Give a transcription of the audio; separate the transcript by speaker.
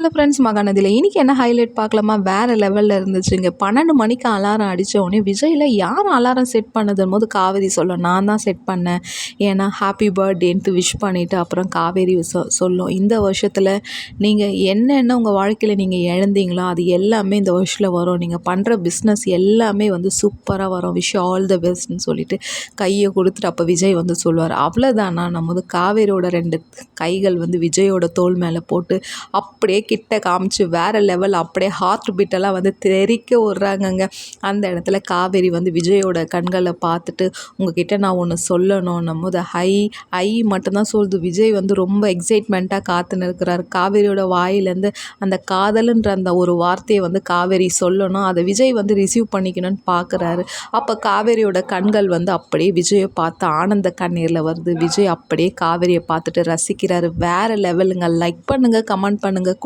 Speaker 1: Hello friends மகாநதியில். இன்றைக்கி என்ன highlight பார்க்கலாமா? வேறு லெவலில் இருந்துச்சுங்க. பன்னெண்டு மணிக்கு அலாரம் அடித்த உடனே விஜயில் யார் அலாரம் செட் பண்ணதும் போது காவேரி சொல்ல நான் தான் செட் பண்ணேன். ஏன்னா ஹாப்பி பர்த்டேன்ட்டு விஷ் பண்ணிவிட்டு அப்புறம் காவேரி சொ சொல்லும். இந்த வருஷத்தில் நீங்கள் என்னென்ன உங்கள் வாழ்க்கையில் நீங்கள் இழந்தீங்களோ அது எல்லாமே இந்த வருஷத்தில் வரும். நீங்கள் பண்ணுற பிஸ்னஸ் எல்லாமே வந்து சூப்பராக வரும். விஷ் ஆல் த பெஸ்ட்னு சொல்லிட்டு கையை கொடுத்துட்டு அப்போ விஜய் வந்து சொல்லுவார். அவ்வளோதானா நம்ம வந்து காவேரியோட ரெண்டு கைகள் வந்து விஜயோட தோல் மேலே போட்டு அப்படியே கிட்ட காமிச்சு வேறு லெவல் அப்படியே ஹார்ட் பீட்டெல்லாம் வந்து தெறிக்க விட்றாங்கங்க. அந்த இடத்துல காவேரி வந்து விஜயோட கண்களை பார்த்துட்டு உங்ககிட்ட நான் ஒன்று சொல்லணும். போது ஹை ஐ மட்டும்தான் சொல்லுது. விஜய் வந்து ரொம்ப எக்ஸைட்மெண்ட்டாக காத்துன்னு இருக்கிறார் காவேரியோட வாயிலேருந்து அந்த காதலுன்ற அந்த ஒரு வார்த்தையை வந்து காவேரி சொல்லணும். அதை விஜய் வந்து ரிசீவ் பண்ணிக்கணும்னு பார்க்குறாரு அப்போ காவேரியோட கண்கள் வந்து அப்படியே விஜயை பார்த்து ஆனந்த கண்ணீரில் வருது. விஜய் அப்படியே காவேரியை பார்த்துட்டு ரசிக்கிறாரு. வேறு லெவலுங்க லைக் பண்ணுங்கள் கமெண்ட் பண்ணுங்கள்